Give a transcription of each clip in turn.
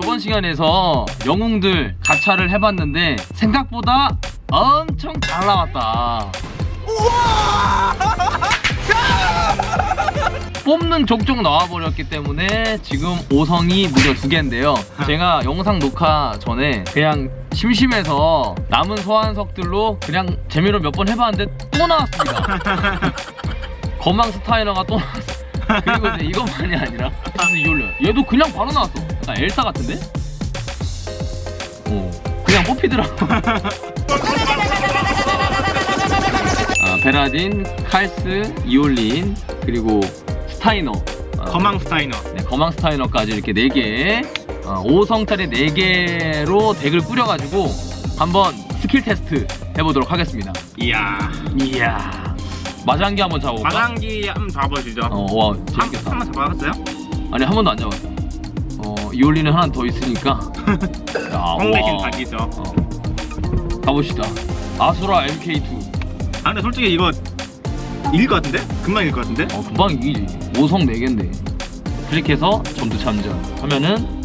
저번 시간에서 영웅들 가차를 해봤는데 생각보다 엄청 잘 나왔다. 뽑는 족족 나와버렸기 때문에 지금 5성이 무려 두 개인데요. 제가 영상 녹화 전에 그냥 심심해서 남은 소환석들로 그냥 재미로 몇 번 해봤는데 또 나왔습니다. 거망 스타이너가 또 나왔어. 그리고 이제 이것만이 아니라 이올려. 얘도 그냥 바로 나왔어. 나 엘사 같은데? 어, 그냥 뽑히더라고. 아, 베라딘, 칼스, 이올린, 그리고 스타이너. 아, 거망 스타이너. 네, 거망 스타이너까지 이렇게 4개, 어, 5성짜리 4개로 덱을 꾸려가지고 한번 스킬 테스트 해보도록 하겠습니다. 이야. 이야. 마장기 한번 잡아볼까? 마당기 한번 잡아보시죠. 어, 와, 한, 재밌겠다. 한번 잡아봤어요? 아니, 한 번도 안 잡았어. 어, 이올리는 하나 더 있으니까. 야, 홍대신 와. 닭이죠. 어. 가봅시다. 아수라 MK2. 아 근데 솔직히 이거 이길 것 같은데? 금방 이길 것 같은데? 어, 금방 이기지. 5성 4개인데. 클릭해서 전투 참전 하면은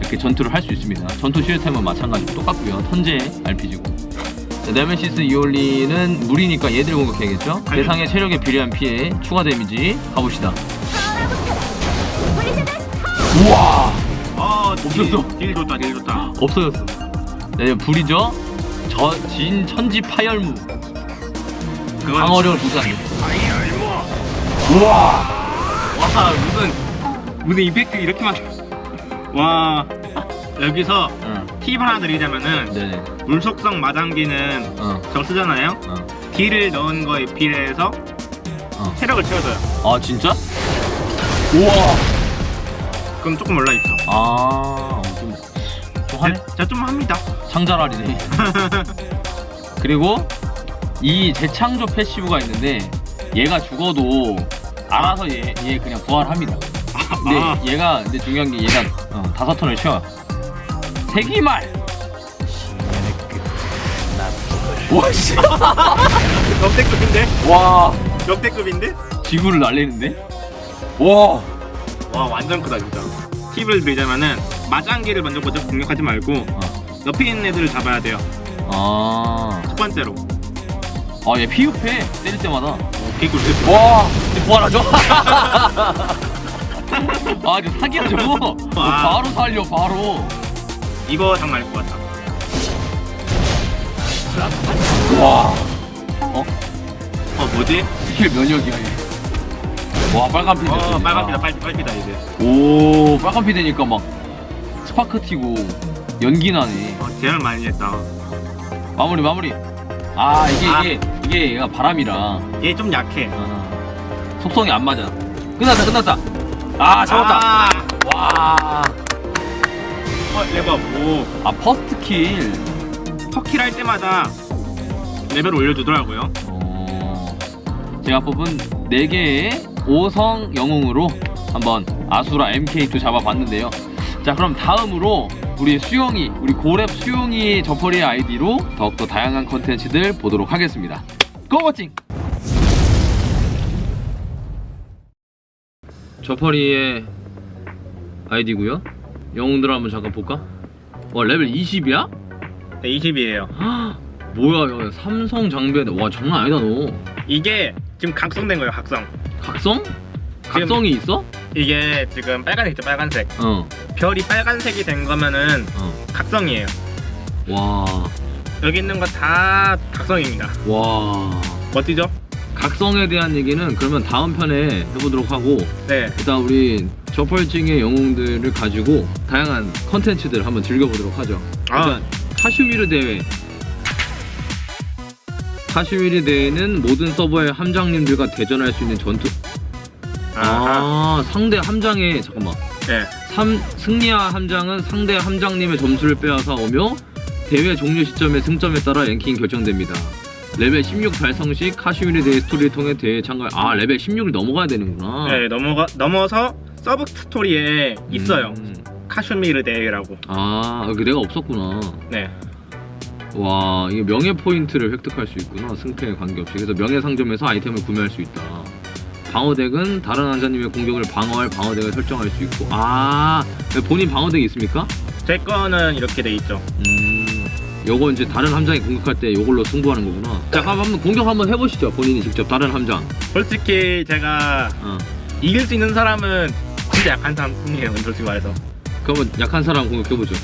이렇게 전투를 할 수 있습니다. 전투 시스템은 마찬가지로 똑같고요. 턴제 RPG고. 네메시스 이올리는 물이니까 얘들 공격해야겠죠? 아니. 대상의 체력에 비례한 피해, 추가 데미지 가봅시다. 우와! 어, 딜, 없었어. 딜 좋다. 없어졌어. 네, 불이죠? 저, 진, 천지 파열무. 그건 방어력을 부산. 우와. 와 무슨 무슨 이펙트 이렇게 많. 와 여기서 응. 팁 하나 드리자면은 네네. 물 속성 마당기는 어, 저 쓰잖아요. 어, 딜을 넣은 거에 비례해서 어. 체력을 채워줘요. 아, 진짜? 우와! 그럼 조금 올라 있어. 아, 좀, 좀 하네? 제가 좀 합니다. 창자랄이네. 그리고 이 재창조 패시브가 있는데 얘가 죽어도 알아서 얘, 얘 그냥 부활합니다. 근데 아. 얘가 근데 중요한 게 얘가 어, 다섯 턴을 쉬어. 세기말. 와 씨. 역대급인데? 와 역대급인데? 지구를 날리는데? 와. 와 완전 크다 진짜. 팁을 드리자면은 마장기를 먼저 먼저 공격하지 말고 어. 옆에 있는 애들을 잡아야 돼요. 아. 첫 번째로. 아, 얘 피흡해. 때릴 때마다. 오케이 굿. 와, 부활하죠? 아, 저 사기야 저거. 어, 와. 바로 살려, 바로. 이거 장난 아닐 것 같다. 와. 어? 어 뭐지? 스킬 면역이야, 얘. 와, 빨간 피. 어. 빨간피다 빨, 빨피다 이제. 오, 빨간 피 되니까 막 스파크 튀고 연기 나네. 어 제일 많이 했다. 마무리, 마무리. 아, 이게, 아. 이게, 이게 얘가 바람이라. 얘좀 약해. 아, 속성이 안 맞아. 끝났다, 끝났다. 아, 잡았다. 아, 와. 어 레버 오 아, 퍼스트 킬. 터킬 할 때마다 레벨 올려주더라고요. 어, 제가 뽑은 4개의 5성 영웅으로 한번 아수라 MK2 잡아봤는데요. 자, 그럼 다음으로 우리 수영이, 우리 고랩 수영이 저퍼리의 아이디로 더욱더 다양한 컨텐츠들 보도록 하겠습니다. 고고찡! 저퍼리의 아이디고요. 영웅들 한번 잠깐 볼까? 와, 레벨 20이야? 네 20이에요. 뭐야, 야, 삼성 장비에 와 장난 아니다 너. 이게 지금 각성된 거예요. 각성. 각성? 각성이 있어? 이게 지금 빨간색 있죠 빨간색. 어, 별이 빨간색이 된 거면은 어. 각성이에요. 와, 여기 있는 거 다 각성입니다. 와. 멋지죠? 각성에 대한 얘기는 그러면 다음 편에 해보도록 하고 네. 일단 우리 저펄징의 영웅들을 가지고 다양한 컨텐츠들 한번 즐겨보도록 하죠. 아. 일단 카슈미르 대회. 카슈미르 대회는 모든 서버의 함장님들과 대전할 수 있는 전투. 아. 아, 상대 함장에 잠깐만. 네. 삼, 승리한 함장은 상대 함장님의 점수를 빼앗아 오며 대회 종료 시점의 승점에 따라 랭킹이 결정됩니다. 레벨 16 달성 시 카슈미르 대회 스토리를 통해 대회에 참가. 아 레벨 16을 넘어가야 되는구나. 네 넘어가 넘어서 서브 스토리에 있어요. 음. 카슈미르 대회라고. 아, 그 내가 없었구나. 네. 와, 이게 명예 포인트를 획득할 수 있구나. 승패에 관계없이. 그래서 명예 상점에서 아이템을 구매할 수 있다. 방어덱은 다른 환자님의 공격을 방어할 방어덱을 설정할 수 있고. 아, 본인 방어덱이 있습니까? 제 거는 이렇게 돼 있죠. 음, 요거 이제 다른 함장이 공격할 때 요걸로 승부하는 거구나. 자, 그럼 한번 공격 한번 해보시죠. 본인이 직접 다른 함장. 솔직히 제가 어. 이길 수 있는 사람은 진짜 약한 사람 뿐이에요. 솔직히 말해서. 그러면 약한 사람 공격해보죠.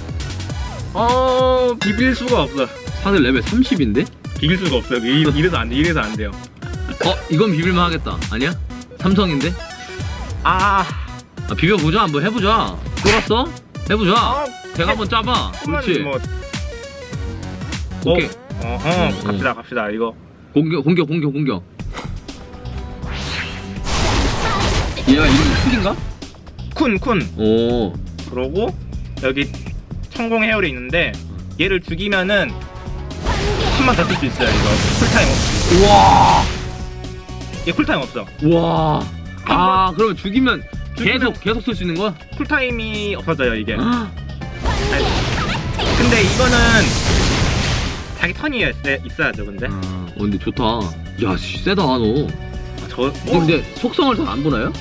어 비빌 수가 없어. 사들 레벨 30인데? 비빌 수가 없어요. 이- 이래서 안 돼. 이래서 안 돼요. 어, 이건 비빌만 하겠다. 아니야? 삼성인데? 아, 아, 비벼보자. 한번 해보자. 쫄았어? 해보자. 아 제가 한번 짜봐. 그렇지. 뭐. 오케이. 어, 어허, 음, 갑시다, 갑시다. 이거 공격, 공격, 공격, 공격. 얘가 이름이 쿨인가? 쿤, 쿤. 오. 그러고 여기 성공 헤어리 있는데 얘를 죽이면은 한번더쓸수 있어요. 이거 쿨타임 없. 우와. 얘 쿨타임 없어. 우와. 아, 그러면 죽이면 계속, 계속 쓸 수 있는 거야? 쿨타임이 없어져요 이게. 아, 근데 이거는 자기 턴이 있- 있어야죠. 근데 어, 근데 좋다. 야, 씨, 세다, 너. 저 어, 근데 속성을 잘 안 보나요?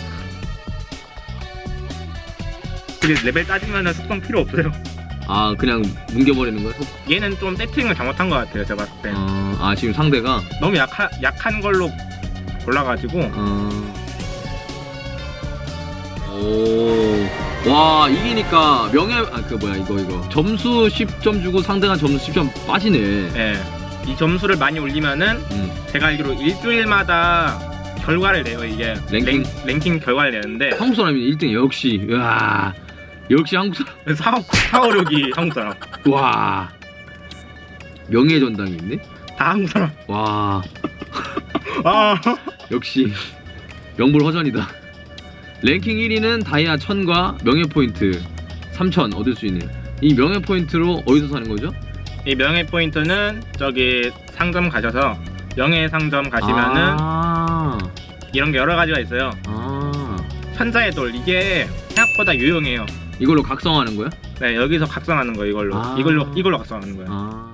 근데 레벨 따지면은 속성 필요 없어요. 아, 그냥 뭉개버리는 거야? 속... 얘는 좀 세팅을 잘못한 것 같아요. 제가 봤을 때 어, 아, 지금 상대가? 너무 약하, 약한 걸로 골라가지고 어... 오. 와, 이기니까 명예, 아, 그 뭐야, 이거, 이거. 점수 10점 주고 상대가 점수 10점 빠지네. 예. 이 점수를 많이 올리면은 음. 제가 알기로 일주일마다 결과를 내요 이게 랭킹? 랭, 랭킹 결과를 내는데 한국 사람이 1등 역시. 와. 역시 한국 사람. 사업 사오력이 한국 사람 와. 명예 전당이 있네? 다 한국 사람 와. 아 역시 명불 허전이다. 랭킹 1위는 다이아 1000과 명예 포인트 3000 얻을 수 있는 이 명예 포인트로 어디서 사는 거죠? 이 명예 포인트는 저기 상점 가셔서 명예 상점 가시면은 아, 이런 게 여러 가지가 있어요 아. 천자의 돌 이게 생각보다 유용해요 이걸로 각성하는 거야? 네 여기서 각성하는 거 이걸로 아. 이걸로 이걸로 각성하는 거예요 아.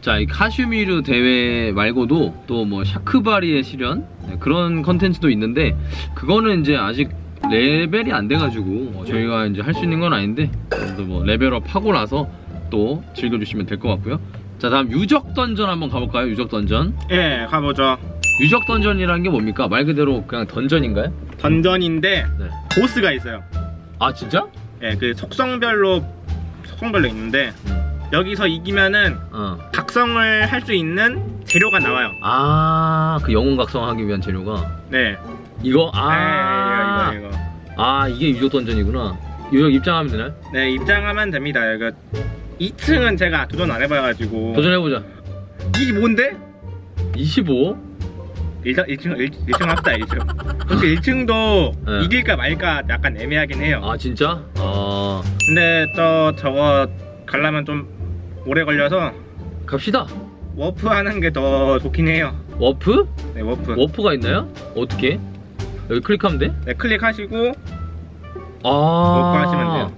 자, 이 카슈미르 대회 말고도 또 뭐 샤크바리의 실현 네, 그런 컨텐츠도 있는데 그거는 이제 아직 레벨이 안 돼가지고 뭐 저희가 이제 할 수 있는 건 아닌데 그래도 뭐 레벨업 하고 나서 또 즐겨주시면 될 것 같고요. 자, 다음 유적 던전 한번 가볼까요? 유적 던전. 예 가보죠 유적 던전이라는 게 뭡니까? 말 그대로 그냥 던전인가요? 던전인데 네. 보스가 있어요 아 진짜? 예 그 속성별로 속성별로 있는데 음. 여기서 이기면은 어. 각성을 할 수 있는 재료가 나와요 아, 그 영웅 각성하기 위한 재료가 네 이거 아, 네, 이거 이거 이거 아 이게 유적 던전이구나. 유적 입장하면 되나요? 네 입장하면 됩니다 이거 2층은 제가 도전 안 해봐가지고 도전해보자. 이게 뭔데? 25. 일단 1층 1, 1층 합시다 1층 혹시 1층도 네. 이길까 말까 약간 애매하긴 해요 아 진짜? 아 근데 또 저거 가려면 좀 오래 걸려서 갑시다. 워프 하는 게 더 좋긴 해요 워프? 네 워프 워프가 있나요? 어떻게? 여기 클릭하면 돼? 네 클릭하시고 아. 워프 하시면 돼요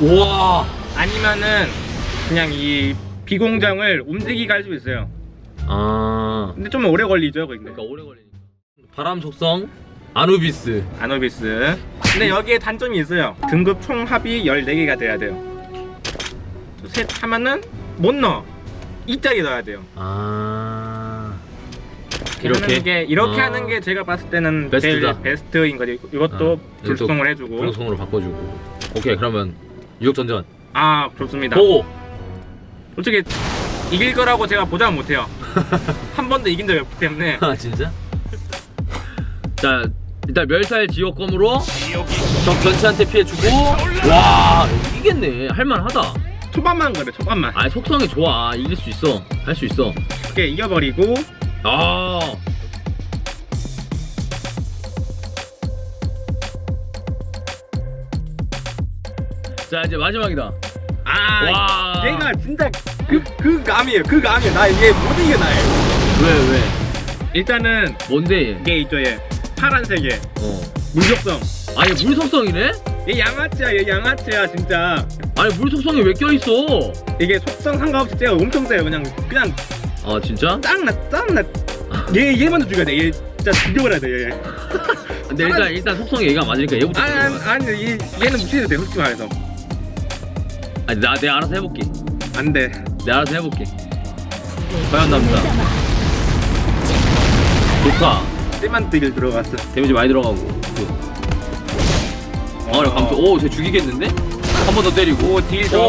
우와. 아니면은 그냥 이 비공장을 움직이게 할 수 있어요 아. 근데 좀 오래 걸리죠 근데 그러니까 오래 걸리니까. 바람 속성 아누비스. 아노비스 근데 여기에 단점이 있어요 등급 총 합이 14개가 돼야 돼요 셋 하면은 못 넣어 이짜리 넣어야 돼요 아. 이렇게 하는 게 이렇게 아. 하는 게 제가 봤을 때는 베스트다. 제일 베스트인 거지 이것도 아, 불송을 해주고 방송으로 바꿔주고. 오케이 그러면 유적 던전. 아 좋습니다 고. 솔직히 이길 거라고 제가 보장은 못해요 한 번도 이긴 적이 없기 때문에. 아 진짜? 자 일단 멸살 지옥검으로 적 전체한테 피해주고. 와 이겠네. 할만하다. 초반만 그래 초반만. 아 속성이 좋아. 이길 수 있어. 할 수 있어. 쉽게 이겨버리고. 아. 자 이제 마지막이다. 아 와. 얘가 진짜 그, 그 감이에요. 그 감이에요. 나얘못 이겨 나얘 왜 왜? 일단은 뭔데 얘? 이게 있죠 얘. 파란색에 어. 물속성. 아니 물 속성이네? 얘 양아치야 얘 양아치야 진짜. 아니 물 속성이 왜 껴있어? 이게 속성 상관없이 쟤가 엄청 세요. 그냥 그냥 아 진짜? 짱나 짱나. 얘얘 먼저 죽여야 돼 얘 진짜 죽여버려야 돼 얘. 근데 일단 일단 속성이 얘가 맞으니까 얘부터 아니 아니, 해봐. 아니 이, 얘는 무시해도 돼 솔직히 말해서. 아니 나 내 가 알아서 해볼게. 안 돼 내가 알아서 해볼게. 과연 남자 좋다. 딜 들어갔어 데미지 많이 들어가고. 아 감소 오 쟤 죽이겠는데? 한 번 더 때리고 오딜 오오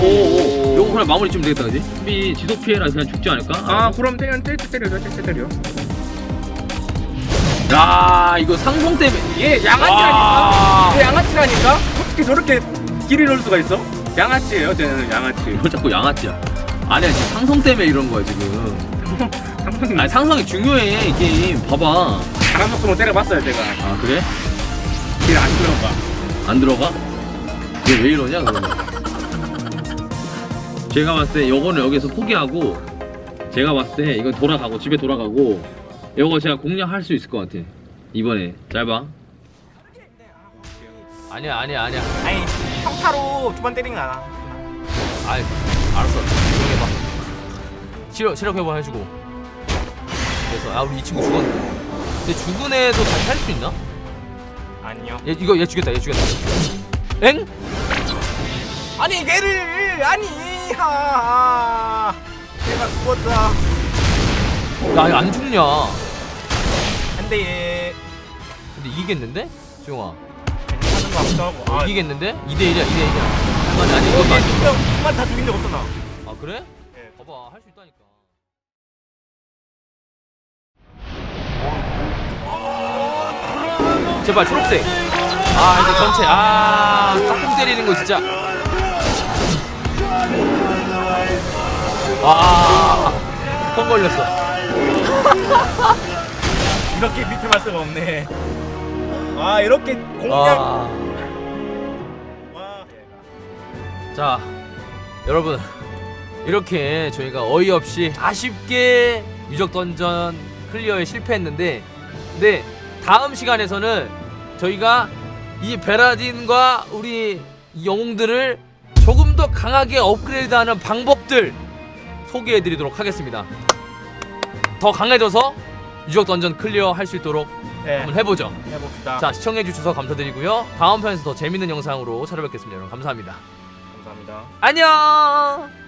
오. 요거 그냥 마무리 좀 되겠다 그지? 비 지속 피해라 그냥 죽지 않을까? 아 그럼 때려 때려 때려 때려 때려. 야 이거 상성 때문에 얘 와. 양아치라니까? 얘 양아치라니까? 어떻게 저렇게 길이 넣을 수가 있어? 양아치예요 쟤는 양아치. 이걸 자꾸 양아치야. 아니야 지금 상성 때문에 이런 거야 지금. 상상이. 아니 상성이 중요해 이 게임. 봐봐. 바람먹으로 때려봤어요 제가. 아 그래? 길안 들어가. 안 들어가? 얘왜 이러냐 그러면. 제가 봤을 때 요거는 여기서 포기하고 제가 봤을 때 이건 돌아가고 집에 돌아가고 요거 제가 공략할 수 있을 것 같아. 이번에. 잘 봐. 아니야 아니야 아니야. 아니 평타로 두 번 때리는 거 알아 아이 알았어. 조용해봐. 체력 체력 회복 해주고. 그래서 아 우리 이 친구 죽었네. 근데 죽은 애도 다시 살수 있나? 아니요. 얘 이거 얘 죽였다 얘 죽였다. 엥? 아니 걔를 아니 하 걔가 죽었다. 야 이거 안 죽냐? 안돼 얘. 근데 이기겠는데? 수용아 거 같기도 하고. 아 이기겠는데? 2대1이야 2대1이야. 할만해 아니 이것도 안 죽어 두명 그만 다 죽인 적 없잖아 아 그래? 예. 봐봐 할 수 있다니까. 제발 초록색. 아 이제 전체. 아 짝꿍 때리는 거 진짜. 아턴 걸렸어. 이렇게 밑에 말 수가 없네 아 이렇게 공략. 아. 와 자 여러분. 이렇게 저희가 어이없이 아쉽게 유적 던전 클리어에 실패했는데 근데 다음 시간에서는 저희가 이 베라딘과 우리 이 영웅들을 조금 더 강하게 업그레이드하는 방법들 소개해드리도록 하겠습니다. 더 강해져서 유적 던전 클리어 할 수 있도록 네, 한번 해보죠. 해봅시다. 자 시청해 주셔서 감사드리고요. 다음 편에서 더 재밌는 영상으로 찾아뵙겠습니다 여러분. 감사합니다. 감사합니다. 안녕